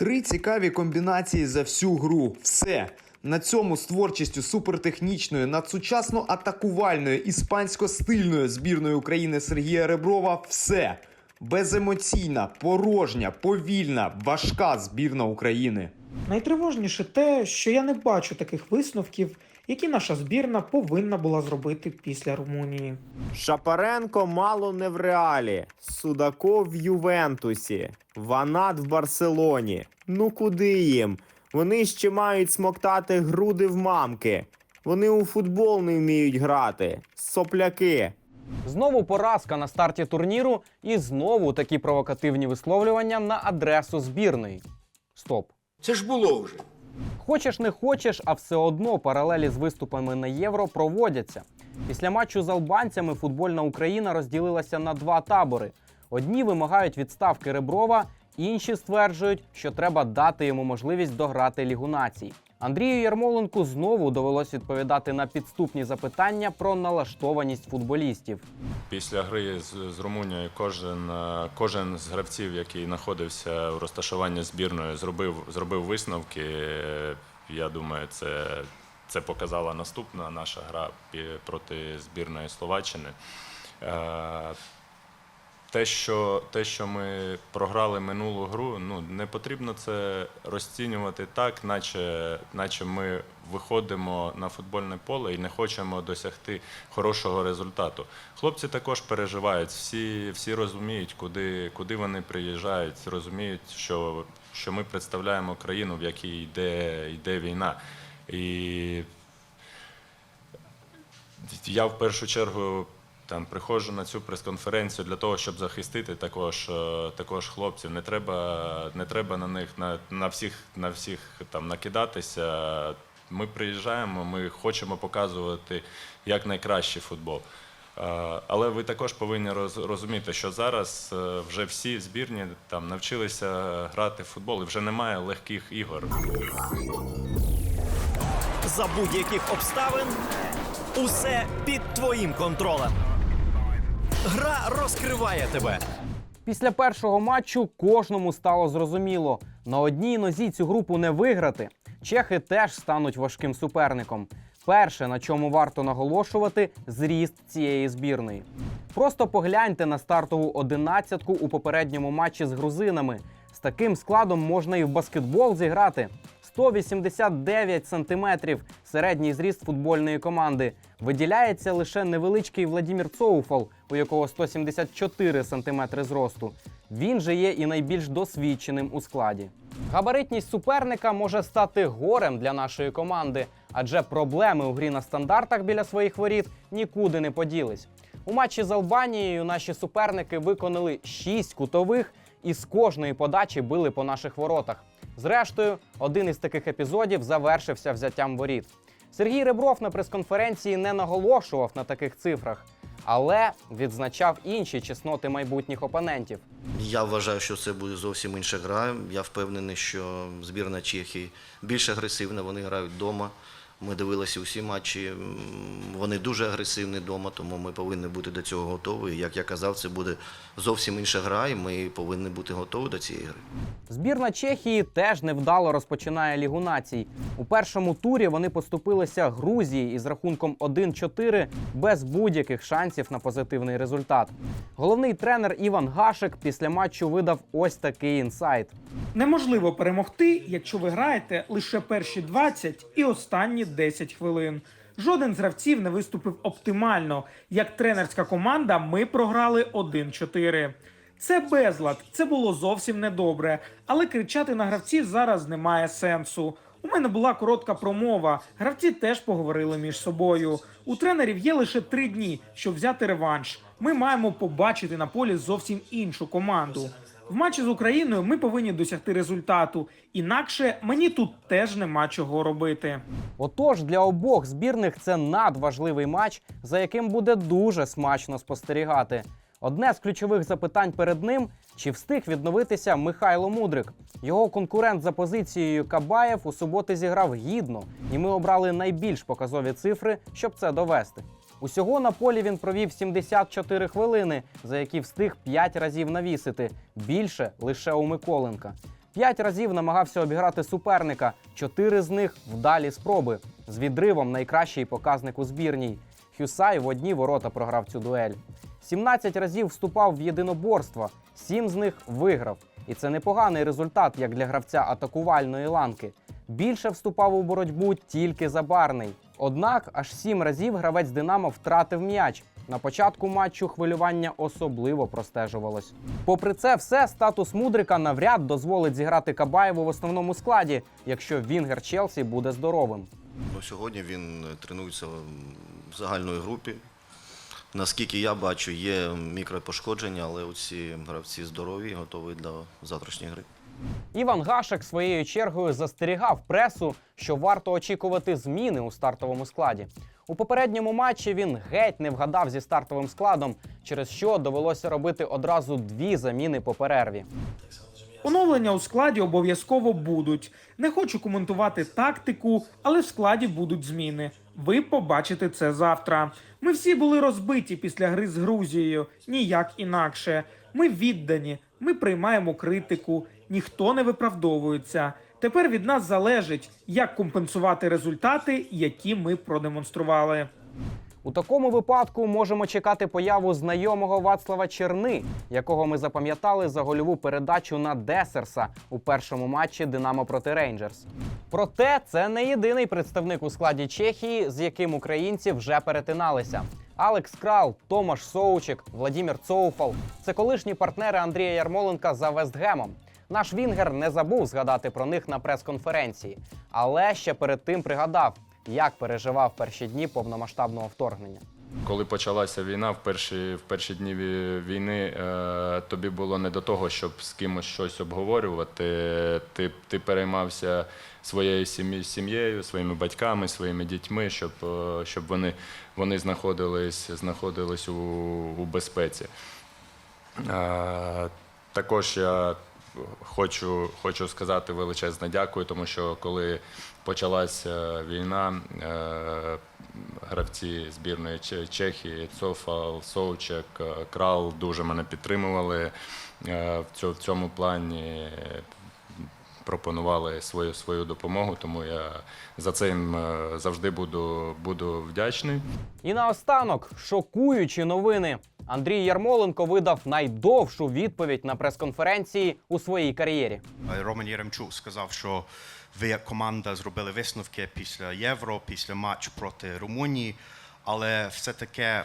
Три цікаві комбінації за всю гру. Все. На цьому з творчістю супертехнічної, надсучасно атакувальної, іспансько-стильної збірної України Сергія Реброва все. Беземоційна, порожня, повільна, важка збірна України. Найтривожніше те, що я не бачу таких висновків, які наша збірна повинна була зробити після Румунії. Шапаренко мало не в реалі. Судаков в Ювентусі. Ванат в Барселоні. Ну куди їм? Вони ще мають смоктати груди в мамки. Вони у футбол не вміють грати. Сопляки. Знову поразка на старті турніру і знову такі провокативні висловлювання на адресу збірної. Стоп. Це ж було вже. Хочеш не хочеш, а все одно паралелі з виступами на євро проводяться. Після матчу з албанцями футбольна Україна розділилася на два табори. Одні вимагають відставки Реброва, інші стверджують, що треба дати йому можливість дограти Лігу націй. Андрію Ярмоленку знову довелось відповідати на підступні запитання про налаштованість футболістів. Після гри з, з Румунією кожен, е, кожен з гравців, який знаходився у розташуванні збірної, зробив, зробив висновки. Я думаю, це, це показала наступна наша гра проти збірної Словаччини. Е, Те що, те, що ми програли минулу гру, ну не потрібно це розцінювати так, наче, наче ми виходимо на футбольне поле і не хочемо досягти хорошого результату. Хлопці також переживають, всі, всі розуміють, куди, куди вони приїжджають, розуміють, що, що ми представляємо країну, в якій йде, йде війна. І я в першу чергу там приходжу на цю прес-конференцію для того, щоб захистити також, е, також хлопців. Не треба, не треба на них на, на всіх, на всіх там накидатися. Ми приїжджаємо, ми хочемо показувати як найкращий футбол. Е, Але ви також повинні роз- розуміти, що зараз е, вже всі збірні там навчилися грати в футбол і вже немає легких ігор. За будь-яких обставин усе під твоїм контролем. Гра розкриває тебе. Після першого матчу кожному стало зрозуміло, на одній нозі цю групу не виграти. Чехи теж стануть важким суперником. Перше, на чому варто наголошувати, зріст цієї збірної. Просто погляньте на стартову одинадцятку у попередньому матчі з грузинами. З таким складом можна і в баскетбол зіграти. 189 сантиметрів середній зріст футбольної команди. Виділяється лише невеличкий Владімір Цоуфал, у якого 174 сантиметри зросту. Він же є і найбільш досвідченим у складі. Габаритність суперника може стати горем для нашої команди, адже проблеми у грі на стандартах біля своїх воріт нікуди не поділись. У матчі з Албанією наші суперники виконали 6 кутових і з кожної подачі били по наших воротах. Зрештою, один із таких епізодів завершився взяттям воріт. Сергій Ребров на прес-конференції не наголошував на таких цифрах, але відзначав інші чесноти майбутніх опонентів. Я вважаю, що це буде зовсім інша гра. Я впевнений, що збірна Чехії більш агресивна, вони грають вдома. Ми дивилися усі матчі. Вони дуже агресивні вдома, тому ми повинні бути до цього готові. Як я казав, це буде зовсім інша гра, і ми повинні бути готові до цієї гри. Збірна Чехії теж невдало розпочинає Лігу націй. У першому турі вони поступилися Грузії із рахунком 1-4 без будь-яких шансів на позитивний результат. Головний тренер Іван Гашек після матчу видав ось такий інсайт. Неможливо перемогти, якщо ви граєте лише перші 20 і останні 10 хвилин. Жоден з гравців не виступив оптимально. Як тренерська команда, ми програли 1-4. Це безлад, це було зовсім недобре, але кричати на гравців зараз немає сенсу. У мене була коротка промова. Гравці теж поговорили між собою. У тренерів є лише три дні, щоб взяти реванш. Ми маємо побачити на полі зовсім іншу команду. В матчі з Україною ми повинні досягти результату. Інакше мені тут теж нема чого робити. Отож, для обох збірних це надважливий матч, за яким буде дуже смачно спостерігати. Одне з ключових запитань перед ним: чи встиг відновитися Михайло Мудрик? Його конкурент за позицією Кабаєв у суботи зіграв гідно, і ми обрали найбільш показові цифри, щоб це довести. Усього на полі він провів 74 хвилини, за які встиг 5 разів навісити. Більше лише у Миколенка. П'ять разів намагався обіграти суперника, чотири з них вдалі спроби. З відривом найкращий показник у збірній. Хюсай в одні ворота програв цю дуель. 17 разів вступав в єдиноборства, сім з них виграв. І це непоганий результат як для гравця атакувальної ланки. Більше вступав у боротьбу тільки забарний. Однак аж сім разів гравець Динамо втратив м'яч. На початку матчу хвилювання особливо простежувалось. Попри це, все статус мудрика навряд дозволить зіграти Кабаєву в основному складі, якщо Вінгер Челсі буде здоровим. Ну, сьогодні він тренується в загальної групі. Наскільки я бачу, є мікропошкодження, але оці гравці здорові, і готові до завтрашньої гри. Іван Гашек своєю чергою застерігав пресу, що варто очікувати зміни у стартовому складі. У попередньому матчі він геть не вгадав зі стартовим складом, через що довелося робити одразу дві заміни по перерві. Оновлення у складі обов'язково будуть. Не хочу коментувати тактику, але в складі будуть зміни. Ви побачите це завтра. Ми всі були розбиті після гри з Грузією, ніяк інакше. Ми віддані, ми приймаємо критику, ніхто не виправдовується. Тепер від нас залежить, як компенсувати результати, які ми продемонстрували. У такому випадку можемо чекати появу знайомого Вацлава Черни, якого ми запам'ятали за гольову передачу на Десерса у першому матчі Динамо проти Рейнджерс. Проте це не єдиний представник у складі Чехії, з яким українці вже перетиналися. Алекс Крал, Томаш Соучик, Владімір Цоуфал це колишні партнери Андрія Ярмоленка за Вестгемом. Наш Вінгер не забув згадати про них на прес-конференції, але ще перед тим пригадав, як переживав перші дні повномасштабного вторгнення. Коли почалася війна, в перші, в перші дні війни е, тобі було не до того, щоб з кимось щось обговорювати. Ти, ти переймався своєю сім'єю, своїми батьками, своїми дітьми, щоб, е, щоб вони, вони знаходились, знаходились у, у безпеці. Е, також я хочу, хочу сказати величезне дякую, тому що коли почалася війна, е, гравці збірної Чехії, Цофал, Соучек, е, Крал дуже мене підтримували е, в цьому плані. Пропонували свою свою допомогу, тому я за е, завжди буду, буду вдячний. І наостанок шокуючі новини. Андрій Ярмоленко видав найдовшу відповідь на прес-конференції у своїй кар'єрі. Е, Роман Єремчук сказав, що ви як команда зробили висновки після Євро, після матчу проти Румунії, але все таке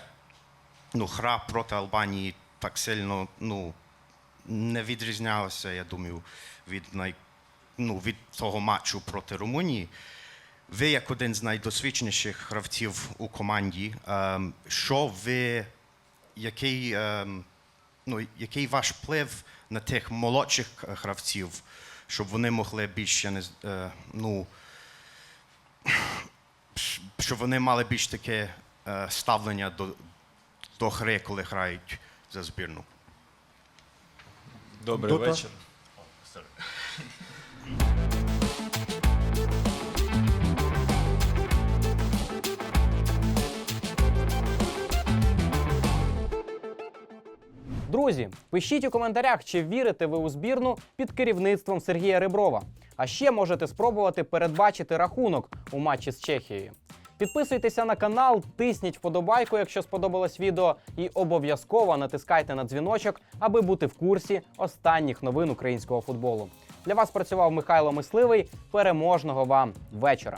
ну, гра проти Албанії так сильно ну, не відрізнялася, я думаю, від, най, ну, від того матчу проти Румунії. Ви як один з найдосвідченіших гравців у команді, ем, що ви, який, ем, ну, який ваш вплив на тих молодших е, гравців, щоб вони могли більше не е, ну, щоб вони мали більш таке е, ставлення до, до гри, коли грають за збірну? Добрий вечір. Друзі, пишіть у коментарях, чи вірите ви у збірну під керівництвом Сергія Реброва. А ще можете спробувати передбачити рахунок у матчі з Чехією. Підписуйтеся на канал, тисніть вподобайку, якщо сподобалось відео, і обов'язково натискайте на дзвіночок, аби бути в курсі останніх новин українського футболу. Для вас працював Михайло Мисливий. Переможного вам вечора!